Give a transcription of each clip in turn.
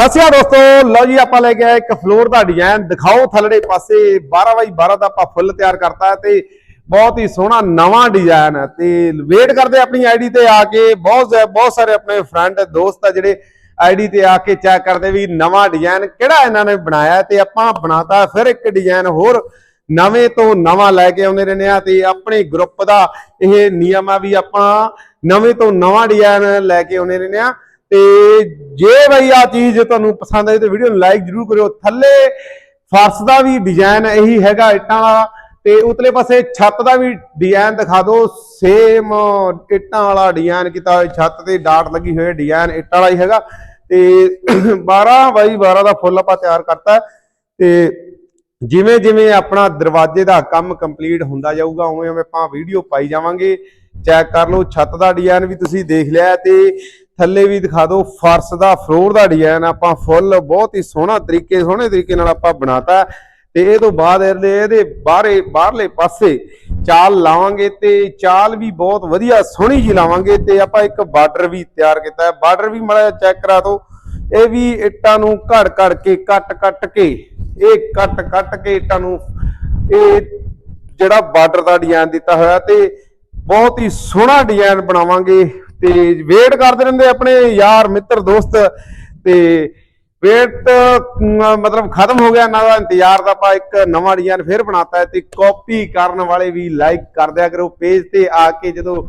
ਸਤਿ ਸ਼੍ਰੀ ਅਕਾਲ ਦੋਸਤੋ। ਲਓ ਜੀ, ਆਪਾਂ ਲੈ ਕੇ ਆਏ ਇੱਕ ਫਲੋਰ ਦਾ ਡਿਜ਼ਾਈਨ ਦਿਖਾਓ ਥੱਲੜੇ ਪਾਸੇ। 12 ਬਾਈ 12 ਦਾ ਆਪਾਂ ਫੁੱਲ ਤਿਆਰ ਕਰਤਾ ਹੈ ਤੇ ਬਹੁਤ ਹੀ ਸੋਹਣਾ ਨਵਾਂ ਡਿਜ਼ਾਈਨ ਹੈ। ਤੇ ਵੇਟ ਕਰਦੇ ਆਪਣੀ ਆਈਡੀ ਤੇ ਆ ਕੇ। ਬਹੁਤ ਬਹੁਤ ਸਾਰੇ ਆਪਣੇ ਫਰੈਂਡ ਦੋਸਤ ਆ ਜਿਹੜੇ ਆਈਡੀ ਤੇ ਆ ਕੇ ਚੈੱਕ ਕਰਦੇ ਵੀ ਨਵਾਂ ਡਿਜ਼ਾਈਨ ਕਿਹੜਾ ਇਹਨਾਂ ਨੇ ਬਣਾਇਆ ਤੇ ਆਪਾਂ ਬਣਾਤਾ ਫਿਰ ਇੱਕ ਡਿਜ਼ਾਈਨ ਹੋਰ। ਨਵੇਂ ਤੋਂ ਨਵਾਂ ਲੈ ਕੇ ਆਉਂਦੇ ਰਹਿੰਦੇ ਆ ਤੇ ਆਪਣੇ ਗਰੁੱਪ ਦਾ ਇਹ ਨਿਯਮ ਆ ਵੀ ਆਪਾਂ ਨਵੇਂ ਤੋਂ ਨਵਾਂ ਡਿਜ਼ਾਈਨ ਲੈ ਕੇ ਆਉਂਦੇ ਰਹਿੰਦੇ ਆ ਤੇ ਜੇ ਬਈ ਆ ਚੀਜ਼ ਤੁਹਾਨੂੰ ਪਸੰਦ ਆਈ ਤਾਂ ਵੀਡੀਓ ਨੂੰ ਲਾਈਕ ਜਰੂਰ ਕਰਿਓ। ਥੱਲੇ ਫਰਸ਼ ਦਾ ਵੀ ਡਿਜ਼ਾਈਨ ਇਹੀ ਹੈਗਾ ਇੱਟਾਂ ਵਾਲਾ ਤੇ ਉਤਲੇ ਪਾਸੇ ਛੱਤ ਦਾ ਵੀ ਡਿਜ਼ਾਈਨ ਦਿਖਾ ਦਿਓ। ਸੇਮ ਇੱਟਾਂ ਵਾਲਾ ਡਿਜ਼ਾਈਨ ਕੀਤਾ ਹੋਇਆ, ਛੱਤ ਤੇ ਡਾਟ ਲੱਗੀ ਹੋਈ ਡਿਜ਼ਾਈਨ ਇੱਟਾਂ ਵਾਲਾ ਹੀ ਹੈਗਾ। ਤੇ 12 ਬਾਈ 12 ਦਾ ਫੁੱਲ ਆਪਾਂ ਤਿਆਰ ਕਰਤਾ। ਹੈ ਤੇ ਜਿਵੇਂ ਜਿਵੇਂ ਆਪਣਾ ਦਰਵਾਜ਼ੇ ਦਾ ਕੰਮ ਕੰਪਲੀਟ ਹੁੰਦਾ ਜਾਊਗਾ, ਉਵੇਂ ਉਵੇਂ ਆਪਾਂ ਵੀਡੀਓ ਪਾਈ ਜਾਵਾਂਗੇ। ਚੈੱਕ ਕਰ ਲਓ, ਛੱਤ ਦਾ ਡਿਜ਼ਾਈਨ ਵੀ ਤੁਸੀਂ ਦੇਖ ਲਿਆ ਤੇ ਥੱਲੇ ਵੀ ਦਿਖਾ ਦਿਓ, ਫਰਸ਼ ਦਾ ਫਲੋਰ ਦਾ ਡਿਜ਼ਾਈਨ ਆਪਾਂ ਫੁੱਲ ਬਹੁਤ ਹੀ ਸੋਹਣਾ ਤਰੀਕੇ, ਸੋਹਣੇ ਤਰੀਕੇ ਨਾਲ ਆਪਾਂ ਬਣਾਤਾ। ਤੇ ਇਹ ਤੋਂ ਬਾਅਦ ਇਹਦੇ ਇਹਦੇ ਬਾਹਰੇ, ਬਾਹਰਲੇ ਪਾਸੇ ਚਾਲ ਲਾਵਾਂਗੇ ਤੇ ਚਾਲ ਵੀ ਬਹੁਤ ਵਧੀਆ ਸੋਹਣੀ ਜੀ ਲਾਵਾਂਗੇ ਤੇ ਆਪਾਂ ਇੱਕ ਬਾਰਡਰ ਵੀ ਤਿਆਰ ਕੀਤਾ ਹੈ। ਬਾਰਡਰ ਵੀ ਮੜਾ ਚੈੱਕ ਕਰਾ ਦਿਓ। ਇਹ ਵੀ ਇੱਟਾਂ ਨੂੰ ਘੜ ਘੜ ਕੇ, ਕੱਟ ਕੱਟ ਕੇ, ਇਹ ਕੱਟ ਕੱਟ ਕੇ ਇੱਟਾਂ ਨੂੰ ਇਹ ਜਿਹੜਾ ਬਾਰਡਰ ਦਾ ਡਿਜ਼ਾਈਨ ਦਿੱਤਾ ਹੋਇਆ ਤੇ ਬਹੁਤ ਹੀ ਸੋਹਣਾ ਡਿਜ਼ਾਈਨ ਬਣਾਵਾਂਗੇ। ਤੇ ਵੇਟ ਕਰਦੇ ਰਹਿੰਦੇ ਆਪਣੇ ਯਾਰ, ਮਿੱਤਰ, ਦੋਸਤ, ਤੇ ਵੇਟ ਮਤਲਬ ਖਤਮ ਹੋ ਗਿਆ, ਇਹਨਾਂ ਦਾ ਇੰਤਜ਼ਾਰ ਦਾ ਆਪਾਂ ਇੱਕ ਨਵਾਂ ਡਿਜ਼ਾਈਨ ਫਿਰ ਬਣਾਤਾ ਹੈ ਤੇ ਕਾਪੀ ਕਰਨ ਵਾਲੇ ਵੀ ਲਾਈਕ ਕਰ ਦਿਆ ਕਰੋ ਪੇਜ ਤੇ ਆ ਕੇ ਜਦੋਂ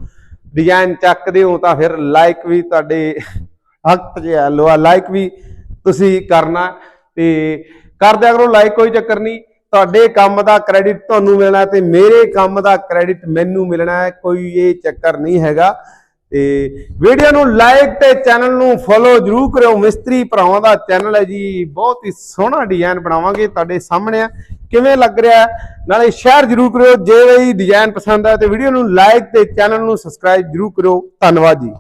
ਡਿਜ਼ਾਈਨ ਚੱਕਦੇ ਹੋ ਤਾਂ ਫਿਰ ਲਾਈਕ ਵੀ ਤੁਹਾਡੇ ਹੱਕ ਜਿਹਾ ਲੋ ਲਾਈਕ ਵੀ ਤੁਸੀਂ ਕਰਨਾ ਤੇ ਕਰ ਦਿਆ ਕਰੋ ਲਾਈਕ ਕੋਈ ਚੱਕਰ ਨਹੀਂ। ਤੁਹਾਡੇ ਕੰਮ ਦਾ ਕ੍ਰੈਡਿਟ ਤੁਹਾਨੂੰ ਮਿਲਣਾ ਤੇ ਮੇਰੇ ਕੰਮ ਦਾ ਕ੍ਰੈਡਿਟ ਮੈਨੂੰ ਮਿਲਣਾ ਹੈ, ਕੋਈ ਇਹ ਚੱਕਰ ਨਹੀਂ ਹੈਗਾ। ਤੇ ਵੀਡੀਓ ਨੂੰ ਲਾਈਕ ਤੇ ਚੈਨਲ ਨੂੰ ਫੋਲੋ ਜਰੂਰ ਕਰਿਓ। ਮਿਸਤਰੀ ਭਰਾਵਾਂ ਦਾ ਚੈਨਲ ਹੈ ਜੀ। ਬਹੁਤ ਹੀ ਸੋਹਣਾ ਡਿਜ਼ਾਈਨ ਬਣਾਵਾਂਗੇ ਤੁਹਾਡੇ ਸਾਹਮਣੇ ਆ। ਕਿਵੇਂ ਲੱਗ ਰਿਹਾ? ਨਾਲੇ ਸ਼ੇਅਰ ਜਰੂਰ ਕਰਿਓ। ਜੇ ਵੀ ਡਿਜ਼ਾਈਨ ਪਸੰਦ ਆ ਤੇ ਵੀਡੀਓ ਨੂੰ ਲਾਈਕ ਤੇ ਚੈਨਲ ਨੂੰ ਸਬਸਕ੍ਰਾਈਬ ਜਰੂਰ ਕਰਿਓ। ਧੰਨਵਾਦ ਜੀ।